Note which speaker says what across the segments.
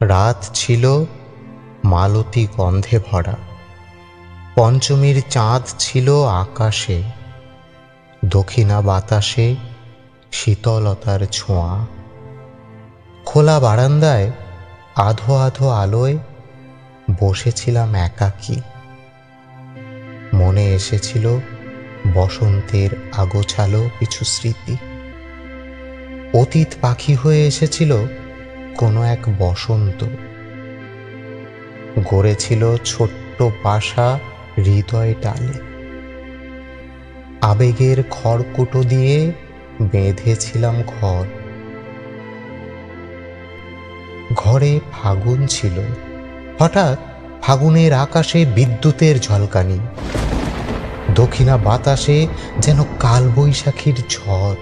Speaker 1: রাত ছিল মালতী গন্ধে ভরা। পঞ্চমীর চাঁদ ছিল আকাশে, দক্ষিণা বাতাসে শীতলতার ছোঁয়া। খোলা বারান্দায় আধো আধো আলোয় বসেছিলাম একাকী। মনে এসেছিল বসন্তের আগোছালো কিছু স্মৃতি। অতীত পাখি হয়ে এসেছিল কোনো এক বসন্ত। গড়েছিল ছোট্ট বাসা হৃদয় টালে আবেগের খড়কুটো দিয়ে বেঁধেছিলাম ঘর। ঘরে ফাগুন ছিল। হঠাৎ ফাগুনের আকাশে বিদ্যুতের ঝলকানি। দক্ষিণা বাতাসে যেন কালবৈশাখীর ঝড়।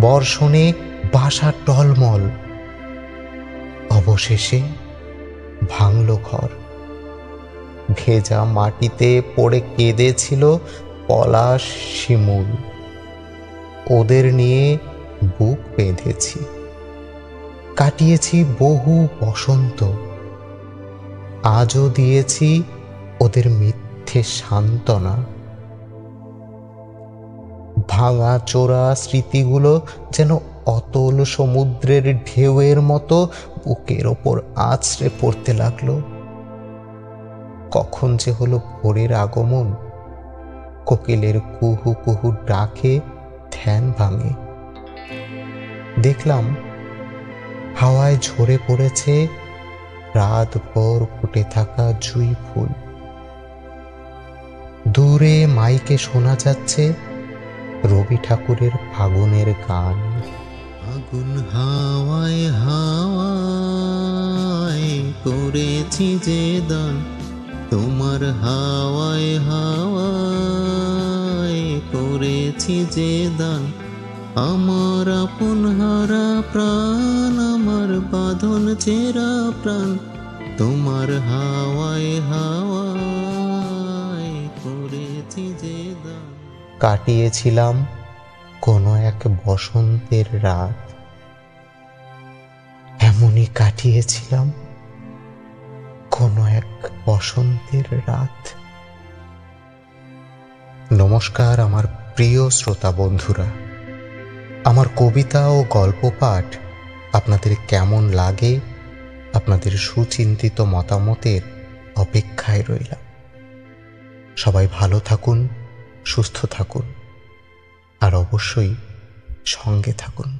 Speaker 1: বর্ষণে বাসা টলমল। অবশেষে ভাঙল ঘর। ভেজা মাটিতে পড়ে কেঁদেছিল পলাশ শিমুল। ওদের নিয়ে বুক বেঁধেছি। কাটিয়েছি বহু বসন্ত। আজও দিয়েছি ওদের মিথ্যে সান্ত্বনা। ভাঙা চোরা স্মৃতিগুলো যেন অতল সমুদ্রের ঢেউয়ের মতো বুকের ওপর আছড়ে পড়তে লাগল। কখন যে হলো ভোরের আগমন। কোকিলের কুহু কুহু ডাকে ধ্যান ভাঙে। দেখলাম হাওয়ায় ঝরে পড়েছে রাত ভর ফুটে থাকা জুই ফুল। দূরে মাইকে শোনা যাচ্ছে রবি ঠাকুরের ফাগুনের গান।
Speaker 2: আগুন হাওয়ায় হাওয়ায় করেছি যে দান, তোমার হাওয়ায় হাওয়ায় করেছি যে দান। আমার আপন হারা প্রাণ, আমার বাঁধন চেরা প্রাণ, তোমার হাওয়ায় হাওয়ায় করেছি যে দান।
Speaker 1: কাটিয়েছিলাম কোনো এক বসন্তের রাত। এমনই কাটিয়েছিলাম কোনো এক বসন্তের রাত। নমস্কার আমার প্রিয় শ্রোতা বন্ধুরা। আমার কবিতা ও গল্প পাঠ আপনাদের কেমন লাগে, আপনাদের সুচিন্তিত মতামতের অপেক্ষায় রইলাম। সবাই ভালো থাকুন, সুস্থ থাকুন, আর অবশ্যই সঙ্গে থাকুন।